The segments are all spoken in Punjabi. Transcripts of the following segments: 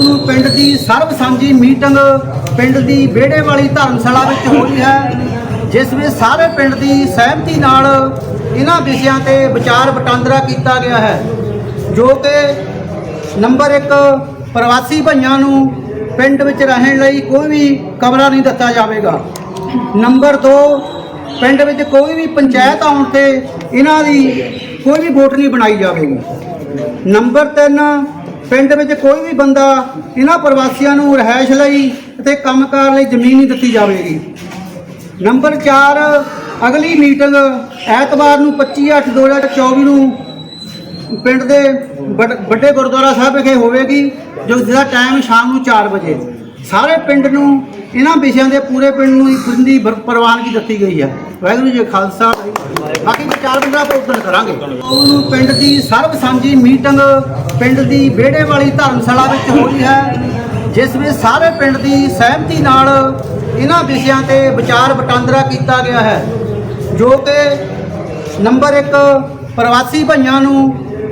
ਨੂੰ ਪਿੰਡ ਦੀ ਸਰਬ ਸਾਂਝੀ ਮੀਟਿੰਗ ਪਿੰਡ ਦੀ ਵਿਹੜੇ ਵਾਲੀ ਧਰਮਸ਼ਾਲਾ ਵਿੱਚ ਹੋਈ ਹੈ, ਜਿਸ ਵਿੱਚ ਸਾਰੇ ਪਿੰਡ ਦੀ ਸਹਿਮਤੀ ਨਾਲ ਇਹਨਾਂ ਵਿਸ਼ਿਆਂ ਤੇ ਵਿਚਾਰ ਵਟਾਂਦਰਾ ਕੀਤਾ ਗਿਆ ਹੈ, ਜੋ ਕਿ ਨੰਬਰ 1 ਪ੍ਰਵਾਸੀ ਭਾਈਆਂ ਨੂੰ ਪਿੰਡ ਵਿੱਚ ਰਹਿਣ ਲਈ ਕੋਈ ਵੀ ਕਮਰਾ ਨਹੀਂ ਦਿੱਤਾ ਜਾਵੇਗਾ। ਨੰਬਰ 2 ਪਿੰਡ ਵਿੱਚ ਕੋਈ ਵੀ ਪੰਚਾਇਤ ਆਉਣ ਤੇ ਇਹਨਾਂ ਦੀ ਕੋਈ ਵੀ ਵੋਟ ਨਹੀਂ ਬਣਾਈ ਜਾਵੇਗੀ। ਨੰਬਰ 3 ਪਿੰਡ ਵਿੱਚ ਕੋਈ ਵੀ ਬੰਦਾ ਇਹਨਾਂ ਪ੍ਰਵਾਸੀਆਂ ਨੂੰ ਰਹਿائش ਲਈ ਅਤੇ ਕੰਮਕਾਰ ਲਈ ਜ਼ਮੀਨ ਨਹੀਂ ਦਿੱਤੀ ਜਾਵੇਗੀ। ਨੰਬਰ 4 ਅਗਲੀ ਮੀਟਿੰਗ ਐਤਵਾਰ ਨੂੰ 25/8/2024 ਨੂੰ ਪਿੰਡ ਦੇ ਵੱਡੇ ਗੁਰਦੁਆਰਾ ਸਾਹਿਬ ਵਿਖੇ ਹੋਵੇਗੀ, ਜੋ ਜਿਹਦਾ ਟਾਈਮ ਸ਼ਾਮ ਨੂੰ 4 ਵਜੇ। ਸਾਰੇ ਪਿੰਡ ਨੂੰ, ਇਹਨਾਂ ਵਿਸ਼ਿਆਂ ਦੇ ਪੂਰੇ ਪਿੰਡ ਨੂੰ ਦੀ ਪ੍ਰਵਾਨਗੀ ਦਿੱਤੀ ਗਈ ਹੈ। ਵਾਹਿਗੁਰੂ ਜੀ ਖਾਲਸਾ। ਬਾਕੀ ਵਿਚਾਰ ਵਟਾਂਦਰਾ ਆਪਾਂ ਕਰਾਂਗੇ। ਉਹਨੂੰ ਪਿੰਡ ਦੀ ਸਰਬ ਸਾਂਝੀ ਮੀਟਿੰਗ ਪਿੰਡ ਦੀ ਵਿਹੜੇ ਵਾਲੀ ਧਰਮਸ਼ਾਲਾ ਵਿੱਚ ਹੋਈ ਹੈ, ਜਿਸ ਵਿੱਚ ਸਾਰੇ ਪਿੰਡ ਦੀ ਸਹਿਮਤੀ ਨਾਲ ਇਹਨਾਂ ਵਿਸ਼ਿਆਂ ਤੇ ਵਿਚਾਰ ਵਟਾਂਦਰਾ ਕੀਤਾ ਗਿਆ ਹੈ, ਜੋ ਕਿ ਨੰਬਰ 1 ਪ੍ਰਵਾਸੀ ਭਾਈਆਂ ਨੂੰ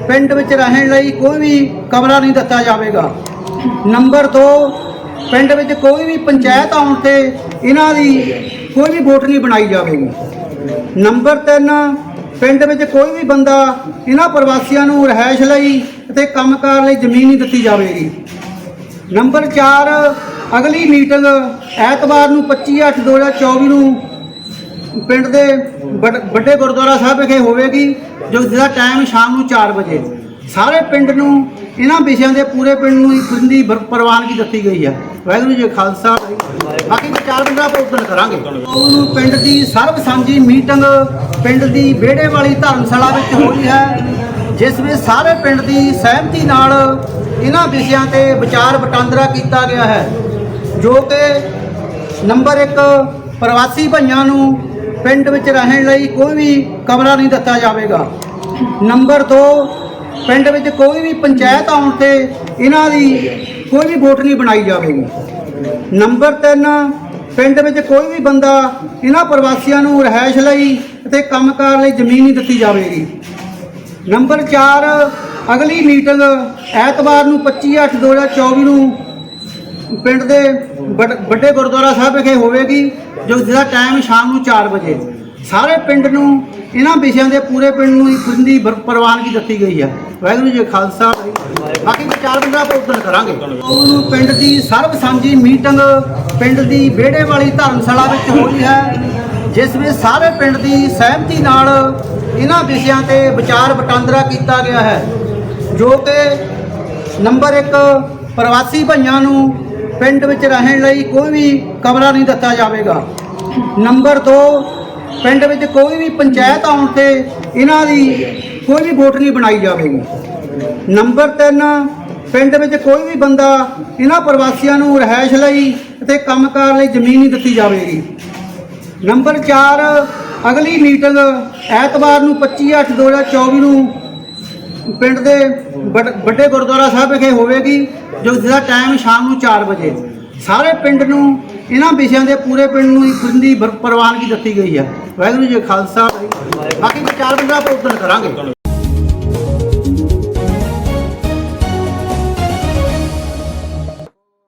ਪਿੰਡ ਵਿੱਚ ਰਹਿਣ ਲਈ ਕੋਈ ਵੀ ਕਮਰਾ ਨਹੀਂ ਦਿੱਤਾ ਜਾਵੇਗਾ। ਨੰਬਰ 2 ਪਿੰਡ ਵਿੱਚ ਕੋਈ ਵੀ ਪੰਚਾਇਤ ਆਉਣ ਤੇ ਇਹਨਾਂ ਦੀ ਕੋਈ ਵੀ ਵੋਟ ਨਹੀਂ ਬਣਾਈ ਜਾਵੇਗੀ। ਨੰਬਰ 3 ਪਿੰਡ ਵਿੱਚ ਕੋਈ ਵੀ ਬੰਦਾ ਇਹਨਾਂ ਪ੍ਰਵਾਸੀਆਂ ਨੂੰ ਰਹਿائش ਲਈ ਅਤੇ ਕੰਮਕਾਰ ਲਈ ਜ਼ਮੀਨ ਨਹੀਂ ਦਿੱਤੀ ਜਾਵੇਗੀ। ਨੰਬਰ 4 ਅਗਲੀ ਮੀਟਿੰਗ ਐਤਵਾਰ ਨੂੰ 25/8/2024 ਨੂੰ ਪਿੰਡ ਦੇ ਵੱਡੇ ਗੁਰਦੁਆਰਾ ਸਾਹਿਬ ਵਿਖੇ ਹੋਵੇਗੀ, ਜੋ ਜਿਹਦਾ ਟਾਈਮ ਸ਼ਾਮ ਨੂੰ 4 ਵਜੇ। ਸਾਰੇ ਪਿੰਡ ਨੂੰ, ਇਹਨਾਂ ਵਿਸ਼ਿਆਂ ਦੇ ਪੂਰੇ ਪਿੰਡ ਨੂੰ ਦੀ ਪ੍ਰਵਾਨਗੀ ਦਿੱਤੀ ਗਈ ਹੈ। ਵਾਹਿਗੁਰੂ ਜੀ ਖਾਲਸਾ ਬਾਕੀ ਵਿਚਾਰ ਆਪਾਂ ਉਦੋਂ ਕਰਾਂਗੇ। ਉਹਨੂੰ ਪਿੰਡ ਦੀ ਸਰਬ ਸਾਂਝੀ ਮੀਟਿੰਗ ਪਿੰਡ ਦੀ ਵਿਹੜੇ ਵਾਲੀ ਧਰਮਸ਼ਾਲਾ ਵਿੱਚ ਹੋਈ ਹੈ, ਜਿਸ ਵਿੱਚ ਸਾਰੇ ਪਿੰਡ ਦੀ ਸਹਿਮਤੀ ਨਾਲ ਇਹਨਾਂ ਵਿਸ਼ਿਆਂ ਤੇ ਵਿਚਾਰ ਵਟਾਂਦਰਾ ਕੀਤਾ ਗਿਆ ਹੈ, ਜੋ ਕਿ ਨੰਬਰ 1 ਪ੍ਰਵਾਸੀ ਭਾਈਆਂ ਨੂੰ ਪਿੰਡ ਵਿੱਚ ਰਹਿਣ ਲਈ ਕੋਈ ਵੀ ਕਮਰਾ ਨਹੀਂ ਦਿੱਤਾ ਜਾਵੇਗਾ। ਨੰਬਰ 2 ਪਿੰਡ ਵਿੱਚ ਕੋਈ ਵੀ ਪੰਚਾਇਤ ਆਉਣ ਤੇ ਇਹਨਾਂ ਦੀ ਕੋਈ ਵੀ ਵੋਟ ਨਹੀਂ ਬਣਾਈ ਜਾਵੇਗੀ। ਨੰਬਰ 3 ਪਿੰਡ ਵਿੱਚ ਕੋਈ ਵੀ ਬੰਦਾ ਇਹਨਾਂ ਪ੍ਰਵਾਸੀਆਂ ਨੂੰ ਰਹਿائش ਲਈ ਅਤੇ ਕੰਮਕਾਰ ਲਈ ਜ਼ਮੀਨ ਨਹੀਂ ਦਿੱਤੀ ਜਾਵੇਗੀ। ਨੰਬਰ 4 ਅਗਲੀ ਮੀਟਿੰਗ ਐਤਵਾਰ ਨੂੰ 25/8/2024 ਨੂੰ ਪਿੰਡ ਦੇ ਵੱਡੇ ਗੁਰਦੁਆਰਾ ਸਾਹਿਬ ਵਿਖੇ ਹੋਵੇਗੀ, ਜੋ ਜਿਹਦਾ ਟਾਈਮ ਸ਼ਾਮ ਨੂੰ 4 ਵਜੇ। ਸਾਰੇ ਪਿੰਡ ਨੂੰ, ਇਹਨਾਂ ਵਿਸ਼ਿਆਂ ਦੇ ਪੂਰੇ ਪਿੰਡ ਨੂੰ ਦੀ ਪ੍ਰਵਾਨਗੀ ਦਿੱਤੀ ਗਈ ਹੈ। ਵਾਹਿਗੁਰੂ ਜੀ ਕਾ ਖਾਲਸਾ। ਬਾਕੀ ਵਿਚਾਰ ਵਟਾਂਦਰਾ ਆਪਾਂ ਉਦੋਂ ਕਰਾਂਗੇ। ਉਹਨੂੰ ਪਿੰਡ ਦੀ ਸਰਬ ਸਾਂਝੀ ਮੀਟਿੰਗ ਪਿੰਡ ਦੀ ਵਿਹੜੇ ਵਾਲੀ ਧਰਮਸ਼ਾਲਾ ਵਿੱਚ ਹੋਈ ਹੈ, ਜਿਸ ਵਿੱਚ ਸਾਰੇ ਪਿੰਡ ਦੀ ਸਹਿਮਤੀ ਨਾਲ ਇਹਨਾਂ ਵਿਸ਼ਿਆਂ ਤੇ ਵਿਚਾਰ ਵਟਾਂਦਰਾ ਕੀਤਾ ਗਿਆ ਹੈ, ਜੋ ਕਿ ਨੰਬਰ 1 ਪ੍ਰਵਾਸੀ ਭਈਆਂ ਨੂੰ ਪਿੰਡ ਵਿੱਚ ਰਹਿਣ ਲਈ ਕੋਈ ਵੀ ਕਮਰਾ ਨਹੀਂ ਦਿੱਤਾ ਜਾਵੇਗਾ। ਨੰਬਰ 2 ਪਿੰਡ ਵਿੱਚ ਕੋਈ ਵੀ ਪੰਚਾਇਤ ਆਉਣ ਤੇ ਇਹਨਾਂ ਦੀ ਕੋਈ ਵੀ ਵੋਟ ਨਹੀਂ ਬਣਾਈ ਜਾਵੇਗੀ। ਨੰਬਰ 3 ਪਿੰਡ ਵਿੱਚ ਕੋਈ ਵੀ ਬੰਦਾ ਇਹਨਾਂ ਪ੍ਰਵਾਸੀਆਂ ਨੂੰ ਰਹਿائش ਲਈ ਅਤੇ ਕੰਮਕਾਰ ਲਈ ਜ਼ਮੀਨ ਨਹੀਂ ਦਿੱਤੀ ਜਾਵੇਗੀ। ਨੰਬਰ 4 ਅਗਲੀ ਮੀਟਿੰਗ ਐਤਵਾਰ ਨੂੰ 25/8/2024 ਨੂੰ ਪਿੰਡ ਦੇ ਵੱਡੇ ਗੁਰਦੁਆਰਾ ਸਾਹਿਬ ਵਿਖੇ ਹੋਵੇਗੀ, ਜੋ ਜਿਹਦਾ ਟਾਈਮ ਸ਼ਾਮ ਨੂੰ 4 ਵਜੇ। ਸਾਰੇ ਪਿੰਡ ਨੂੰ, ਇਹਨਾਂ ਵਿਸ਼ਿਆਂ ਦੇ ਪੂਰੇ ਪਿੰਡ ਨੂੰ ਇੱਕ ਦੀ ਪ੍ਰਵਾਨਗੀ ਦਿੱਤੀ ਗਈ ਹੈ। ਵਾਹਿਗੁਰੂ ਜੀ ਖਾਲਸਾ। ਬਾਕੀ ਵਿਚਾਰ ਬੰਦਾ ਆਪਾਂ ਉਦੋਂ ਕਰਾਂਗੇ।